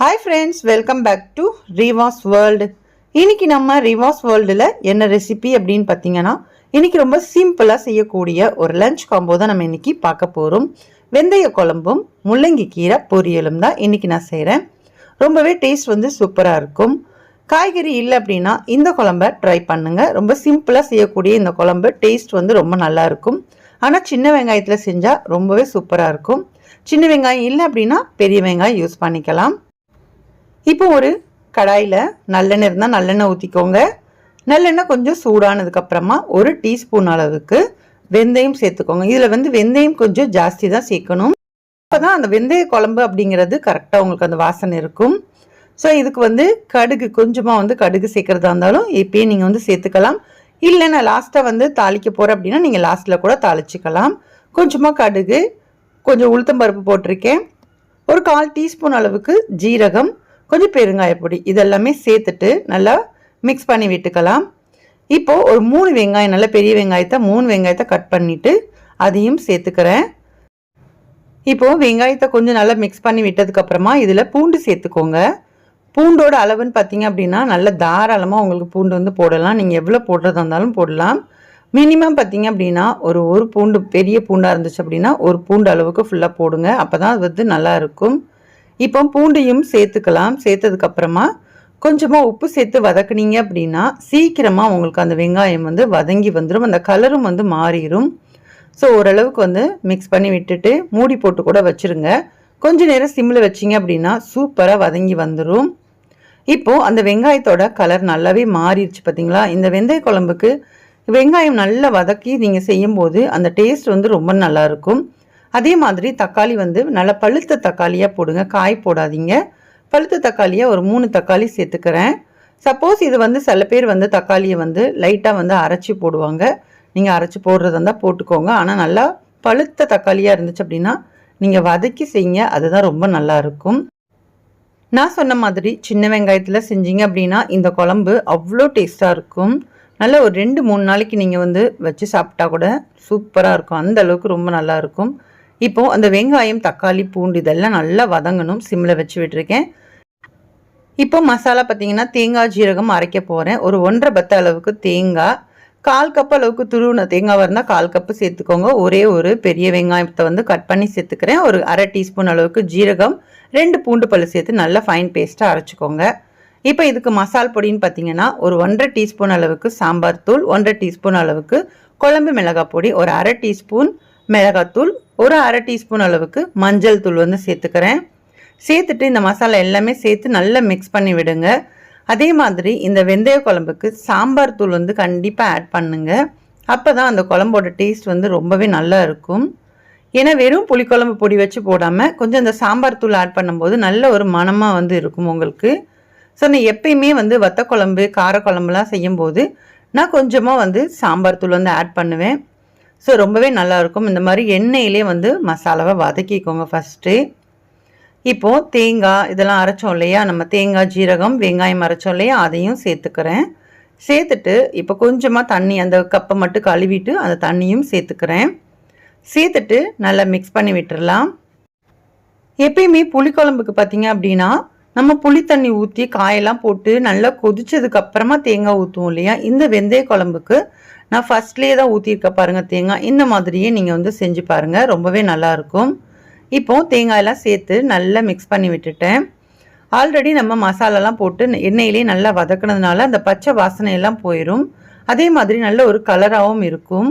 Hi friends welcome back to Reevas world இன்னைக்கு நம்ம ரீவாஸ் வேர்ல்டில் என்ன ரெசிபி அப்படின்னு பார்த்தீங்கன்னா இன்னைக்கு ரொம்ப சிம்பிளாக செய்யக்கூடிய ஒரு லஞ்ச் காம்போ தான் நம்ம இன்னைக்கு பார்க்க போகிறோம் வெந்தய குழம்பும் முள்ளங்கி கீரை பொரியலும் தான் இன்னைக்கு நான் செய்கிறேன் ரொம்பவே டேஸ்ட் வந்து சூப்பராக இருக்கும். காய்கறி இல்லை அப்படின்னா இந்த குழம்ப ட்ரை பண்ணுங்கள் ரொம்ப சிம்பிளாக செய்யக்கூடிய இந்த குழம்பு டேஸ்ட் வந்து ரொம்ப நல்லா இருக்கும். ஆனால் சின்ன வெங்காயத்தில் செஞ்சால் ரொம்பவே சூப்பராக இருக்கும். சின்ன வெங்காயம் இல்லை அப்படின்னா பெரிய வெங்காயம் யூஸ் பண்ணிக்கலாம். இப்போ ஒரு கடாயில் நல்லெண்ணெய் இருந்தால் நல்லெண்ணெய் ஊற்றிக்கோங்க நல்லெண்ணெய் கொஞ்சம் சூடானதுக்கப்புறமா ஒரு டீஸ்பூன் அளவுக்கு வெந்தயம் சேர்த்துக்கோங்க. இதில் வந்து வெந்தயம் கொஞ்சம் ஜாஸ்தி தான் சேர்க்கணும். அப்போ தான் அந்த வெந்தய குழம்பு அப்படிங்கிறது கரெக்டாக உங்களுக்கு அந்த வாசனை இருக்கும். ஸோ இதுக்கு வந்து கடுகு கொஞ்சமாக வந்து கடுகு சேர்க்குறதா இருந்தாலும் இப்பயே நீங்கள் வந்து சேர்த்துக்கலாம். இல்லை நான் லாஸ்ட்டாக வந்து தாளிக்க போகிறேன் அப்படின்னா நீங்கள் லாஸ்ட்டில் கூட தாளிச்சிக்கலாம். கொஞ்சமாக கடுகு கொஞ்சம் உளுத்தம்பருப்பு போட்டிருக்கேன். ஒரு கால் டீஸ்பூன் அளவுக்கு ஜீரகம் கொஞ்சம் பெருங்காயப்பொடி இதெல்லாமே சேர்த்துட்டு நல்லா மிக்ஸ் பண்ணி விட்டுக்கலாம். இப்போது ஒரு மூணு வெங்காயம் நல்லா பெரிய வெங்காயத்தை மூணு வெங்காயத்தை கட் பண்ணிவிட்டு அதையும் சேர்த்துக்கிறேன். இப்போது வெங்காயத்தை கொஞ்சம் நல்லா மிக்ஸ் பண்ணி விட்டதுக்கப்புறமா இதில் பூண்டு சேர்த்துக்கோங்க. பூண்டோட அளவுன்னு பார்த்தீங்க அப்படின்னா நல்ல தாராளமாக உங்களுக்கு பூண்டு வந்து போடலாம். நீங்கள் எவ்வளோ போடுறதா இருந்தாலும் போடலாம். மினிமம் பார்த்தீங்க அப்படின்னா ஒரு ஒரு பூண்டு பெரிய பூண்டாக இருந்துச்சு அப்படின்னா ஒரு பூண்டு அளவுக்கு ஃபுல்லாக போடுங்க. அப்போ தான் அது வந்து நல்லாயிருக்கும் இப்போ பூண்டையும் சேர்த்துக்கலாம். சேர்த்ததுக்கப்புறமா கொஞ்சமாக உப்பு சேர்த்து வதக்குனீங்க அப்படின்னா சீக்கிரமாக உங்களுக்கு அந்த வெங்காயம் வந்து வதங்கி வந்துடும் அந்த கலரும் வந்து மாறிடும் ஸோ ஓரளவுக்கு வந்து மிக்ஸ் பண்ணி விட்டுட்டு மூடி போட்டு கூட வச்சுருங்க. கொஞ்ச நேரம் சிம்மில் வச்சிங்க அப்படின்னா சூப்பராக வதங்கி வந்துடும் இப்போது அந்த வெங்காயத்தோட கலர் நல்லாவே மாறிடுச்சு பார்த்தீங்களா இந்த வெந்தய குழம்புக்கு வெங்காயம் நல்லா வதக்கி நீங்கள் செய்யும்போது அந்த டேஸ்ட் வந்து ரொம்ப நல்லா இருக்கும். அதே மாதிரி தக்காளி வந்து நல்லா பழுத்த தக்காளியாக போடுங்க. காய் போடாதீங்க. பழுத்த தக்காளியாக ஒரு மூணு தக்காளி சேர்த்துக்கிறேன். சப்போஸ் இது வந்து சில பேர் வந்து தக்காளியை வந்து லைட்டாக வந்து அரைச்சி போடுவாங்க. நீங்கள் அரைச்சி போடுறதா இருந்தால் போட்டுக்கோங்க. ஆனால் நல்லா பழுத்த தக்காளியாக இருந்துச்சு அப்படின்னா நீங்கள் வதக்கி செய்யுங்க. அதுதான் ரொம்ப நல்லா இருக்கும். நான் சொன்ன மாதிரி சின்ன வெங்காயத்தில் செஞ்சீங்க அப்படின்னா இந்த குழம்பு அவ்வளோ டேஸ்ட்டாக இருக்கும். நல்ல ஒரு ரெண்டு மூணு நாளைக்கு நீங்கள் வந்து வச்சு சாப்பிட்டா கூட சூப்பராக இருக்கும். அந்த அளவுக்கு ரொம்ப நல்லா இருக்கும். இப்போது அந்த வெங்காயம் தக்காளி பூண்டு இதெல்லாம் நல்லா வதங்கணும். சிம்மில் வச்சு விட்டுருக்கேன். இப்போ மசாலா பார்த்தீங்கன்னா தேங்காய் ஜீரகம் அரைக்க போகிறேன் ஒரு ஒன்றரை பத்த அளவுக்கு தேங்காய். கால் கப் அளவுக்கு துருவின தேங்காய் இருந்தால் கால் கப்பு சேர்த்துக்கோங்க. ஒரே ஒரு பெரிய வெங்காயத்தை வந்து கட் பண்ணி சேர்த்துக்கிறேன். ஒரு அரை டீஸ்பூன் அளவுக்கு ஜீரகம் ரெண்டு பூண்டு பல் சேர்த்து நல்லா ஃபைன் பேஸ்ட்டாக அரைச்சிக்கோங்க. இப்போ இதுக்கு மசால் பொடின்னு பார்த்தீங்கன்னா ஒரு ஒன்றரை டீஸ்பூன் அளவுக்கு சாம்பார் தூள் ஒன்றரை டீஸ்பூன் அளவுக்கு குழம்பு மிளகாய் பொடி ஒரு அரை டீஸ்பூன் மிளகாத்தூள் ஒரு அரை டீஸ்பூன் அளவுக்கு மஞ்சள் தூள் வந்து சேர்த்துக்கிறேன். சேர்த்துட்டு இந்த மசாலா எல்லாமே சேர்த்து நல்லா மிக்ஸ் பண்ணி விடுங்க. அதே மாதிரி இந்த வெந்தய குழம்புக்கு சாம்பார் தூள் வந்து கண்டிப்பாக ஆட் பண்ணுங்க. அப்போ தான் அந்த குழம்போட டேஸ்ட் வந்து ரொம்பவே நல்லா இருக்கும். ஏன்னா வெறும் புளிக்குழம்பு பொடி வச்சு போடாமல் கொஞ்சம் அந்த சாம்பார் தூள் ஆட் பண்ணும்போது நல்ல ஒரு மணமாக வந்து இருக்கும் உங்களுக்கு. ஸோ நான் எப்பயுமே வந்து வத்த குழம்பு காரக்குழம்புலாம் செய்யும்போது நான் கொஞ்சமாக வந்து சாம்பார் தூள் வந்து ஆட் பண்ணுவேன். ஸோ ரொம்பவே நல்லாயிருக்கும் இந்த மாதிரி எண்ணெயிலே வந்து மசாலாவை வதக்கிக்கோங்க ஃபஸ்ட்டு இப்போது தேங்காய் இதெல்லாம் அரைச்சோம் இல்லையா? நம்ம தேங்காய் ஜீரகம் வெங்காயம் அரைச்சோம் இல்லையா? அதையும் சேர்த்துக்கிறேன். சேர்த்துட்டு இப்போ கொஞ்சமாக தண்ணி அந்த கப்பை மட்டும் கழுவிட்டு அந்த தண்ணியும் சேர்த்துக்கிறேன். சேர்த்துட்டு நல்லா மிக்ஸ் பண்ணி விட்டுறலாம். எப்பயுமே புளிக்குழம்புக்கு பார்த்தீங்க அப்படின்னா நம்ம புளி தண்ணி ஊற்றி காயெல்லாம் போட்டு நல்லா கொதிச்சதுக்கு அப்புறமா தேங்காய் ஊற்றுவோம் இல்லையா? இந்த வெந்தய குழம்புக்கு நான் ஃபர்ஸ்ட்லேயே தான் ஊற்றிருக்க பாருங்கள் தேங்காய். இந்த மாதிரியே நீங்கள் வந்து செஞ்சு பாருங்கள் ரொம்பவே நல்லாயிருக்கும். இப்போ தேங்காயெல்லாம் சேர்த்து நல்லா மிக்ஸ் பண்ணி விட்டுட்டேன். ஆல்ரெடி நம்ம மசாலாலாம் போட்டு எண்ணெயிலே நல்லா வதக்குனதுனால அந்த பச்சை வாசனை எல்லாம் போயிடும் அதே மாதிரி நல்ல ஒரு கலராகவும் இருக்கும்.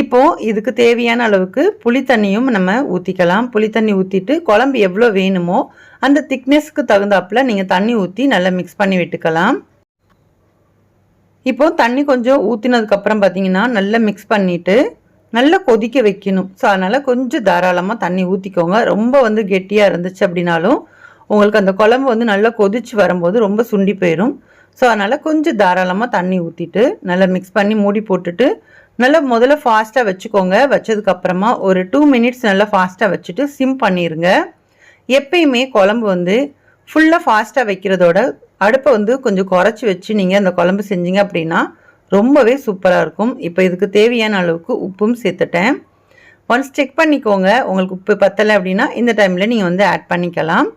இப்போது இதுக்கு தேவையான அளவுக்கு புளி தண்ணியும் நம்ம ஊற்றிக்கலாம் புளி தண்ணி ஊற்றிட்டு குழம்பு எவ்வளோ வேணுமோ அந்த திக்னஸ்க்கு தகுந்தாப்புல நீங்கள் தண்ணி ஊற்றி நல்லா மிக்ஸ் பண்ணி விட்டுக்கலாம். இப்போது தண்ணி கொஞ்சம் ஊற்றினதுக்கப்புறம் பார்த்தீங்கன்னா நல்லா மிக்ஸ் பண்ணிவிட்டு நல்லா கொதிக்க வைக்கணும். ஸோ அதனால் கொஞ்சம் தாராளமாக தண்ணி ஊற்றிக்கோங்க ரொம்ப வந்து கெட்டியாக இருந்துச்சு அப்படின்னாலும் உங்களுக்கு அந்த குழம்பு வந்து நல்லா கொதிச்சு வரும்போது ரொம்ப சுண்டி போயிடும் ஸோ அதனால் கொஞ்சம் தாராளமாக தண்ணி ஊற்றிட்டு நல்லா மிக்ஸ் பண்ணி மூடி போட்டுட்டு நல்லா முதல்ல ஃபாஸ்ட்டாக வச்சுக்கோங்க. வச்சதுக்கப்புறமா ஒரு டூ மினிட்ஸ் நல்லா ஃபாஸ்ட்டாக வச்சுட்டு சிம் பண்ணிடுங்க எப்பயுமே குழம்பு வந்து ஃபுல்லாக ஃபாஸ்ட்டாக வைக்கிறதோட அடுப்பை வந்து கொஞ்சம் குறைச்சி வச்சு நீங்கள் அந்த குழம்பு செஞ்சீங்க அப்படின்னா ரொம்பவே சூப்பராக இருக்கும். இப்போ இதுக்கு தேவையான அளவுக்கு உப்பும் சேர்த்துட்டேன். ஒன்ஸ் செக் பண்ணிக்கோங்க. உங்களுக்கு உப்பு பத்தலை அப்படின்னா இந்த டைமில் நீங்கள் வந்து ஆட் பண்ணிக்கலாம்.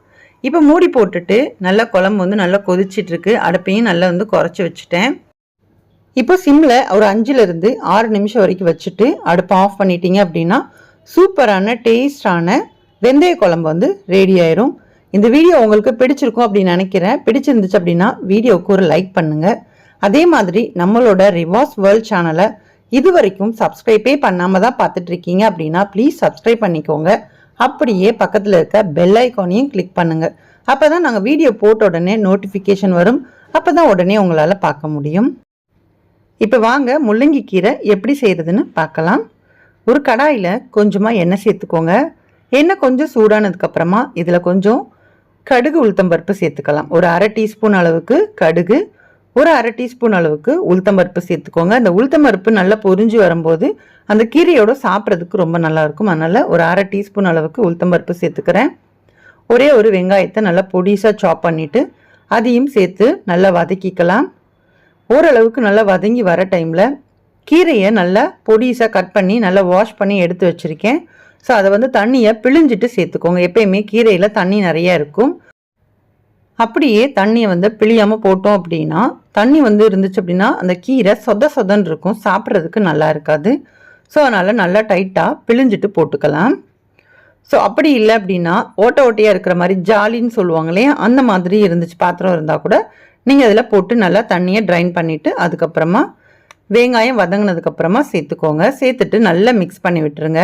இப்போ மூடி போட்டுட்டு நல்லா குழம்பு வந்து நல்லா கொதிச்சிட்ருக்கு. அடுப்பையும் நல்லா வந்து குறைச்சி வச்சுட்டேன். இப்போ சிம்மில் ஒரு அஞ்சுலேருந்து ஆறு நிமிஷம் வரைக்கும் வச்சுட்டு அடுப்பை ஆஃப் பண்ணிட்டீங்க அப்படின்னா சூப்பரான டேஸ்டான வெந்தய குழம்பு வந்து ரெடி ஆயிரும். இந்த வீடியோ உங்களுக்கு பிடிச்சிருக்கும் அப்படின்னு நினைக்கிறேன். பிடிச்சிருந்துச்சு அப்படின்னா வீடியோவுக்கு ஒரு லைக் பண்ணுங்க. அதே மாதிரி நம்மளோட ரிவாஸ் வேர்ல்ட் சேனலை இது வரைக்கும் சப்ஸ்கிரைபே பண்ணாமல் தான் பார்த்துட்டு இருக்கீங்க அப்படின்னா ப்ளீஸ் சப்ஸ்கிரைப் பண்ணிக்கோங்க. அப்படியே பக்கத்தில் இருக்க பெல் ஐக்கானையும் கிளிக் பண்ணுங்க. அப்போ தான் நாங்கள் வீடியோ போட்ட உடனே நோட்டிஃபிகேஷன் வரும். அப்போ தான் உடனே உங்களால் பார்க்க முடியும். இப்போ வாங்க முள்ளங்கி கீரை எப்படி செய்கிறதுன்னு பார்க்கலாம். ஒரு கடாயில் கொஞ்சமாக எண்ணெய் சேர்த்துக்கோங்க. எண்ணெய் கொஞ்சம் சூடானதுக்கப்புறமா இதில் கொஞ்சம் கடுகு உளுத்தம்பருப்பு சேர்த்துக்கலாம். ஒரு அரை டீஸ்பூன் அளவுக்கு கடுகு ஒரு அரை டீஸ்பூன் அளவுக்கு உளுத்தம்பருப்பு சேர்த்துக்கோங்க. அந்த உளுத்தம்பருப்பு நல்லா பொறிஞ்சு வரும்போது அந்த கீரையோட சாப்பிட்றதுக்கு ரொம்ப நல்லாயிருக்கும். அதனால் ஒரு அரை டீஸ்பூன் அளவுக்கு உளுத்தம்பருப்பு சேர்த்துக்கிறேன். ஒரே ஒரு வெங்காயத்தை நல்லா பொடிசாக சாப் பண்ணிவிட்டு அதையும் சேர்த்து நல்லா வதக்கிக்கலாம். ஓரளவுக்கு நல்லா வதங்கி வர டைமில் கீரையை நல்லா பொடிசாக கட் பண்ணி நல்லா வாஷ் பண்ணி எடுத்து வச்சுருக்கேன். ஸோ அதை வந்து தண்ணியை பிழிஞ்சிட்டு சேர்த்துக்கோங்க. எப்பயுமே கீரையில் தண்ணி நிறையா இருக்கும். அப்படியே தண்ணியை வந்து பிழியாமல் போட்டோம் அப்படின்னா தண்ணி வந்து இருந்துச்சு அப்படின்னா அந்த கீரை சொத சொதன்னு இருக்கும். சாப்பிட்றதுக்கு நல்லா இருக்காது. ஸோ அதனால் நல்லா டைட்டாக பிழிஞ்சிட்டு போட்டுக்கலாம். ஸோ அப்படி இல்லை அப்படின்னா ஓட்ட ஓட்டையாக இருக்கிற மாதிரி ஜாலின்னு சொல்லுவாங்களே அந்த மாதிரி இருந்துச்சு பாத்திரம் இருந்தால் கூட நீங்கள் அதில் போட்டு நல்லா தண்ணியை ட்ரைன் பண்ணிவிட்டு அதுக்கப்புறமா வெங்காயம் வதங்கினதுக்கப்புறமா சேர்த்துக்கோங்க. சேர்த்துட்டு நல்லா மிக்ஸ் பண்ணி விட்டுருங்க.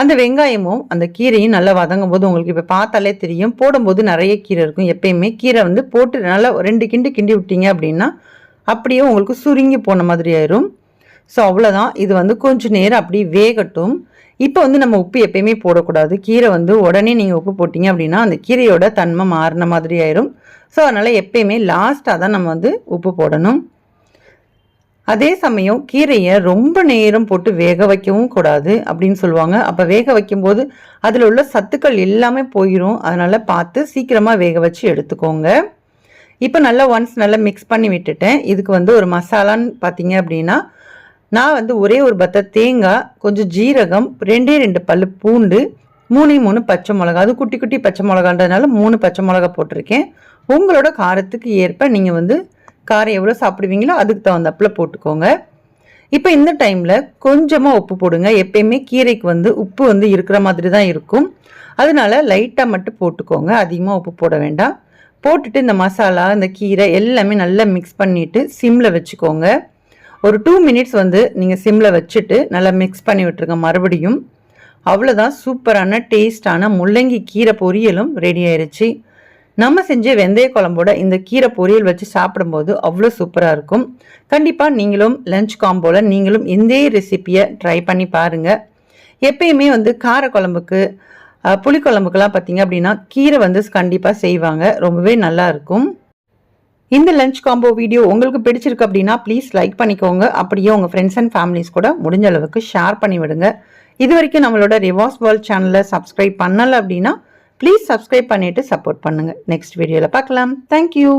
அந்த வெங்காயமும் அந்த கீரையும் நல்லா வதங்கும் போது உங்களுக்கு இப்போ பார்த்தாலே தெரியும். போடும்போது நிறைய கீரை இருக்கும். எப்பயுமே கீரை வந்து போட்டு நல்லா ரெண்டு கிண்டு கிண்டி விட்டீங்க அப்படின்னா அப்படியே உங்களுக்கு சுருங்கி போன மாதிரி ஆயிரும். ஸோ அவ்வளோதான் இது வந்து கொஞ்சம் நேரம் அப்படி வேகட்டும். இப்போ வந்து நம்ம உப்பு எப்பயுமே போடக்கூடாது. கீரை வந்து உடனே நீங்கள் உப்பு போட்டிங்க அப்படின்னா அந்த கீரையோட தன்மை மாறின மாதிரி ஆயிரும். ஸோ அதனால் எப்பயுமே லாஸ்ட்டாக தான் நம்ம வந்து உப்பு போடணும். அதே சமயம் கீரையை ரொம்ப நேரம் போட்டு வேக வைக்கவும் கூடாது அப்படின்னு சொல்லுவாங்க. அப்போ வேக வைக்கும்போது அதில் உள்ள சத்துக்கள் எல்லாமே போயிடும் அதனால் பார்த்து சீக்கிரமாக வேக வச்சு எடுத்துக்கோங்க. இப்போ நல்லா ஒன்ஸ் நல்லா மிக்ஸ் பண்ணி விட்டுட்டேன். இதுக்கு வந்து ஒரு மசாலான்னு பார்த்தீங்க அப்படின்னா நான் வந்து ஒரே ஒரு பத்த தேங்காய் கொஞ்சம் ஜீரகம் ரெண்டே ரெண்டு பல் பூண்டு மூணே மூணு பச்சை மிளகா அது குட்டி குட்டி பச்சை மிளகான்றதுனால மூணு பச்சை மிளகா போட்டிருக்கேன். உங்களோட காரத்துக்கு ஏற்ப நீங்கள் வந்து காரம் எவ்வளோ சாப்பிடுவீங்களோ அதுக்கு தகுந்தாப்பில் போட்டுக்கோங்க. இப்போ இந்த டைமில் கொஞ்சமாக உப்பு போடுங்க. எப்பயுமே கீரைக்கு வந்து உப்பு வந்து இருக்கிற மாதிரி தான் இருக்கும். அதனால லைட்டாக மட்டும் போட்டுக்கோங்க. அதிகமாக உப்பு போட வேண்டாம். போட்டுட்டு இந்த மசாலா இந்த கீரை எல்லாமே நல்லா மிக்ஸ் பண்ணிவிட்டு சிம்மில் வச்சுக்கோங்க. ஒரு டூ மினிட்ஸ் வந்து நீங்கள் சிம்மில் வச்சுட்டு நல்லா மிக்ஸ் பண்ணி விட்டுருங்க மறுபடியும். அவ்வளோதான் சூப்பரான டேஸ்டான முள்ளங்கி கீரை பொரியலும் ரெடி ஆயிடுச்சு நம்ம செஞ்ச வெந்தய குழம்போட இந்த கீரை பொரியல் வச்சு சாப்பிடும்போது அவ்வளோ சூப்பராக இருக்கும். கண்டிப்பாக நீங்களும் லஞ்ச் காம்போவில் நீங்களும் இந்தே ரெசிப்பியை ட்ரை பண்ணி பாருங்கள் எப்பயுமே வந்து கார குழம்புக்கு புளிக்குழம்புக்கெல்லாம் பார்த்தீங்க அப்படின்னா கீரை வந்து கண்டிப்பாக செய்வாங்க. ரொம்பவே நல்லாயிருக்கும் இந்த லஞ்ச் காம்போ வீடியோ உங்களுக்கு பிடிச்சிருக்கு அப்படின்னா ப்ளீஸ் லைக் பண்ணிக்கோங்க. அப்படியே உங்கள் ஃப்ரெண்ட்ஸ் அண்ட் ஃபேமிலிஸ் கூட முடிஞ்ச அளவுக்கு ஷேர் பண்ணிவிடுங்க. இது வரைக்கும் நம்மளோட ரிவாஸ் வேர்ல்ட் சேனலை சப்ஸ்கிரைப் பண்ணலை அப்படின்னா ப்ளீஸ் சப்ஸ்கிரைப் பண்ணிவிட்டு சப்போர்ட் பண்ணுங்கள் நெக்ஸ்ட் வீடியோவில் பார்க்கலாம். Thank you